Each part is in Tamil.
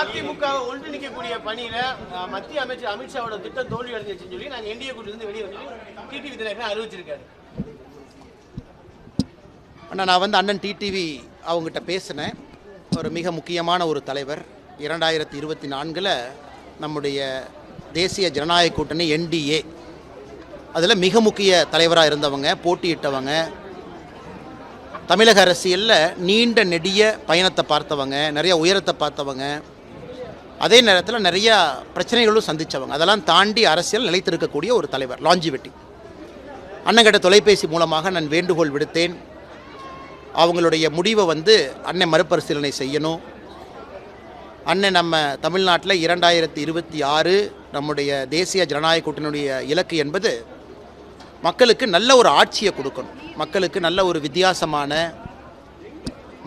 அதிமுக ஒன்றிணைக்கக்கூடிய பணியில மத்திய அமைச்சர் அமித்ஷாவோட திட்டம் தோல்வி அடைஞ்சிச்சுன்னு சொல்லி நாங்க என்டிஏ கூட்டிலிருந்து வெளியே வந்து டிடிவி தினகரன் அறிவிச்சிருக்காரு. அண்ணா நான் வந்து அண்ணன் டிடிவி அவங்ககிட்ட பேசினேன். ஒரு மிக முக்கியமான ஒரு தலைவர். இரண்டாயிரத்தி இருபத்தி நான்கில் நம்முடைய தேசிய ஜனநாயக கூட்டணி என்டிஏ. அதில் மிக முக்கிய தலைவராக இருந்தவங்க போட்டியிட்டவங்க தமிழக அரசியலில் நீண்ட நெடிய பயணத்தை பார்த்தவங்க நிறைய உயரத்தை பார்த்தவங்க அதே நேரத்தில் நிறையா பிரச்சனைகளும் சந்தித்தவங்க அதெல்லாம் தாண்டி அரசியல் நிலைத்திருக்கக்கூடிய ஒரு தலைவர் லாஞ்சிவெட்டி அண்ணங்கிட்ட தொலைபேசி மூலமாக நான் வேண்டுகோள் விடுத்தேன். அவங்களுடைய முடிவை வந்து அன்னை மறுபரிசீலனை செய்யணும். அண்ணன் நம்ம தமிழ்நாட்டில் இரண்டாயிரத்தி இருபத்தி ஆறு நம்முடைய தேசிய ஜனநாயக கூட்டணியுடைய இலக்கு என்பது மக்களுக்கு நல்ல ஒரு ஆட்சியை கொடுக்கணும். மக்களுக்கு நல்ல ஒரு வித்தியாசமான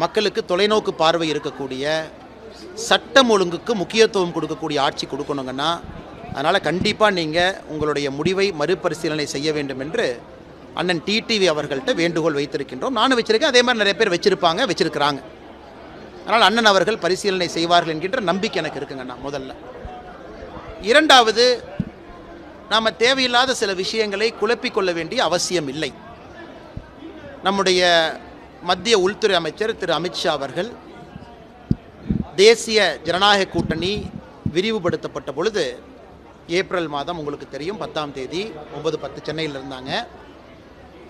மக்களுக்கு தொலைநோக்கு பார்வை இருக்கக்கூடிய சட்டம் ஒழுங்குக்கு முக்கியத்துவம் கொடுக்கக்கூடிய ஆட்சி கொடுக்கணுங்கன்னா அதனால் கண்டிப்பாக நீங்கள் உங்களுடைய முடிவை மறுபரிசீலனை செய்ய வேண்டும் என்று அண்ணன் டிடிவி அவர்கள்ட்ட வேண்டுகோள் வைத்திருக்கின்றோம். நானும் வச்சுருக்கேன். அதே மாதிரி நிறைய பேர் வச்சுருப்பாங்க வச்சுருக்கிறாங்க. அதனால் அண்ணன் அவர்கள் பரிசீலனை செய்வார்கள் என்கின்ற நம்பிக்கை எனக்கு இருக்குங்கண்ணா முதல்ல. இரண்டாவது நாம் தேவையில்லாத சில விஷயங்களை குழப்பிக்கொள்ள வேண்டிய அவசியம் இல்லை. நம்முடைய மத்திய உள்துறை அமைச்சர் திரு அமித்ஷா அவர்கள் தேசிய ஜனநாயக கூட்டணி விரிவுபடுத்தப்பட்ட பொழுது ஏப்ரல் மாதம் உங்களுக்கு தெரியும் பத்தாம் தேதி ஒன்பது பத்து சென்னையில் இருந்தாங்க.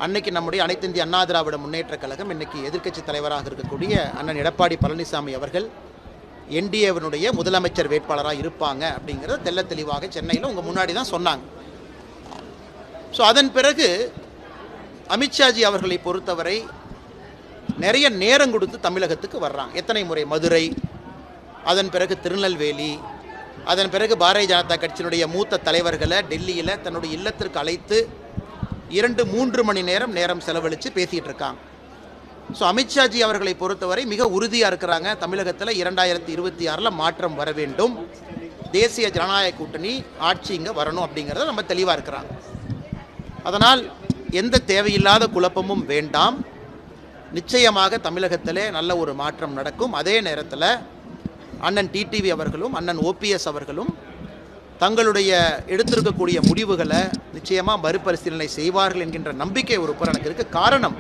அன்னைக்கு நம்முடைய அனைத்து இந்திய அண்ணா திராவிட முன்னேற்றக் கழகம் இன்னைக்கு எதிர்க்கட்சி தலைவராக இருக்கக்கூடிய அண்ணன் எடப்பாடி பழனிசாமி அவர்கள் என்டிஏவினுடைய முதலமைச்சர் வேட்பாளராக இருப்பாங்க அப்படிங்கிறத தெள்ள தெளிவாக சென்னையில் உங்கள் முன்னாடி தான் சொன்னாங்க. ஸோ அதன் பிறகு அமித்ஷாஜி அவர்களை பொறுத்தவரை நிறைய நேரம் கொடுத்து தமிழகத்துக்கு வர்றாங்க. எத்தனை முறை மதுரை அதன் பிறகு திருநெல்வேலி அதன் பிறகு பாரதிய ஜனதா கட்சியினுடைய மூத்த தலைவர்களை டெல்லியில் தன்னுடைய இல்லத்திற்கு அழைத்து இரண்டு மூன்று மணி நேரம் நேரம் செலவழித்து பேசிகிட்டு இருக்காங்க. ஸோ அமித்ஷாஜி அவர்களை பொறுத்தவரை மிக உறுதியாக இருக்கிறாங்க. தமிழகத்தில் இரண்டாயிரத்தி இருபத்தி ஆறில் மாற்றம் வர வேண்டும். தேசிய ஜனநாயக கூட்டணி ஆட்சி இங்கே வரணும் அப்படிங்கிறத நம்ம தெளிவாக இருக்கிறாங்க. அதனால் எந்த தேவையில்லாத குழப்பமும் வேண்டாம். நிச்சயமாக தமிழகத்திலே நல்ல ஒரு மாற்றம் நடக்கும். அதே நேரத்தில் அண்ணன் டிடிவி அவர்களும் அண்ணன் ஓபிஎஸ் அவர்களும் தங்களுடைய எடுத்திருக்கக்கூடிய முடிவுகளை நிச்சயமாக மறுபரிசீலனை செய்வார்கள் என்கின்ற நம்பிக்கை ஒரு புறம் எனக்கு இருக்குது காரணம்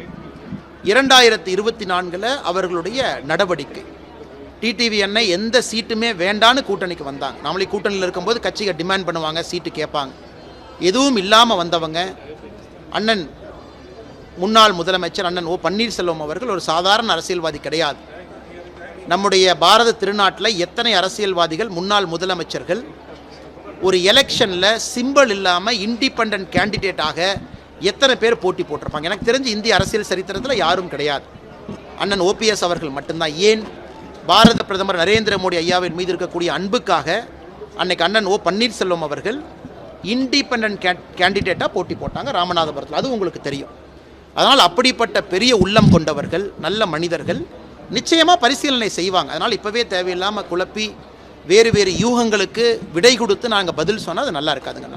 இரண்டாயிரத்தி இருபத்தி நான்கில் அவர்களுடைய நடவடிக்கை. டிடிவி அண்ணை எந்த சீட்டுமே வேண்டான்னு கூட்டணிக்கு வந்தாங்க. நாமளே கூட்டணியில் இருக்கும்போது கட்சிகள் டிமாண்ட் பண்ணுவாங்க சீட்டு கேட்பாங்க. எதுவும் இல்லாமல் வந்தவங்க அண்ணன் முன்னாள் முதலமைச்சர் அண்ணன் ஓ பன்னீர்செல்வம் அவர்கள் ஒரு சாதாரண அரசியல்வாதி கிடையாது. நம்முடைய பாரத திருநாட்டில் எத்தனை அரசியல்வாதிகள் முன்னாள் முதலமைச்சர்கள் ஒரு எலெக்ஷனில் சிம்பிள் இல்லாமல் இண்டிபெண்ட் கேண்டிடேட்டாக எத்தனை பேர் போட்டி போட்டிருப்பாங்க? எனக்கு தெரிஞ்சு இந்திய அரசியல் சரித்திரத்தில் யாரும் கிடையாது. அண்ணன் ஓபிஎஸ் அவர்கள் மட்டும்தான். ஏன்? பாரத பிரதமர் நரேந்திர மோடி ஐயாவின் மீது இருக்கக்கூடிய அன்புக்காக அன்னைக்கு அண்ணன் ஓ பன்னீர்செல்வம் அவர்கள் இண்டிபெண்ட் கேண்டிடேட்டாக போட்டி போட்டாங்க ராமநாதபுரத்தில். அது உங்களுக்கு தெரியும். அதனால் அப்படிப்பட்ட பெரிய உள்ளம் கொண்டவர்கள் நல்ல மனிதர்கள் நிச்சயமாக பரிசீலனை செய்வாங்க. அதனால் இப்போவே தேவையில்லாமல் குழப்பி வேறு வேறு யூகங்களுக்கு விடை கொடுத்து நாங்கள் பதில் சொன்னால் அது நல்லா இருக்காதுங்க.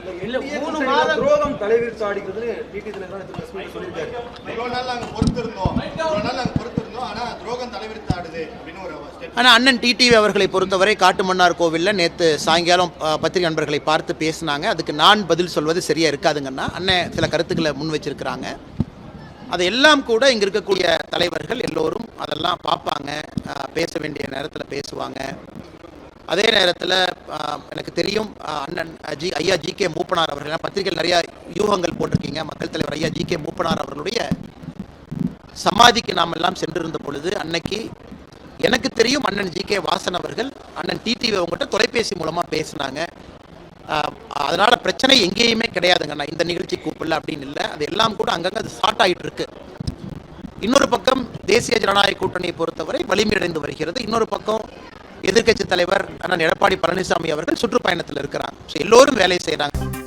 ஆனால் அண்ணன் டிடிவி அவர்களை பொறுத்தவரை காட்டுமன்னார் கோவிலில் நேற்று சாயங்காலம் பத்திரிகை நண்பர்களை பார்த்து பேசினாங்க. அதுக்கு நான் பதில் சொல்வது சரியா இருக்காதுங்கன்னா அண்ணன் சில கருத்துக்களை முன் வச்சிருக்கிறாங்க. அதையெல்லாம் கூட இங்கே இருக்கக்கூடிய தலைவர்கள் எல்லோரும் அதெல்லாம் பார்ப்பாங்க. பேச வேண்டிய நேரத்தில் பேசுவாங்க. அதே நேரத்தில் எனக்கு தெரியும் அண்ணன் ஜி ஐயா ஜி கே மூப்பனார் அவர்கள் பத்திரிகையில் நிறையா யூகங்கள் போட்டிருக்கீங்க. மக்கள் தலைவர் ஐயா ஜி கே மூப்பனார் அவர்களுடைய சமாதிக்கு நாம் எல்லாம் சென்றிருந்த பொழுது அன்னைக்கு எனக்கு தெரியும் அண்ணன் ஜி கே வாசன் அவர்கள் அண்ணன் டிடிவி அவங்ககிட்ட தொலைபேசி மூலமாக பேசினாங்க. அதனால பிரச்சனை எங்கேயுமே கிடையாதுங்க நான் இந்த நிகழ்ச்சி கூப்பிடல அப்படின்னு இல்லை. அது எல்லாம் கூட அங்கங்கே அது ஸ்டார்ட் ஆகிட்டு இருக்கு. இன்னொரு பக்கம் தேசிய ஜனநாயக கூட்டணியை பொறுத்தவரை வலிமையடைந்து வருகிறது. இன்னொரு பக்கம் எதிர்க்கட்சி தலைவர் அண்ணன் எடப்பாடி பழனிசாமி அவர்கள் சுற்றுப்பயணத்தில் இருக்கிறாங்க ஸோ எல்லோரும் வேலை செய்கிறாங்க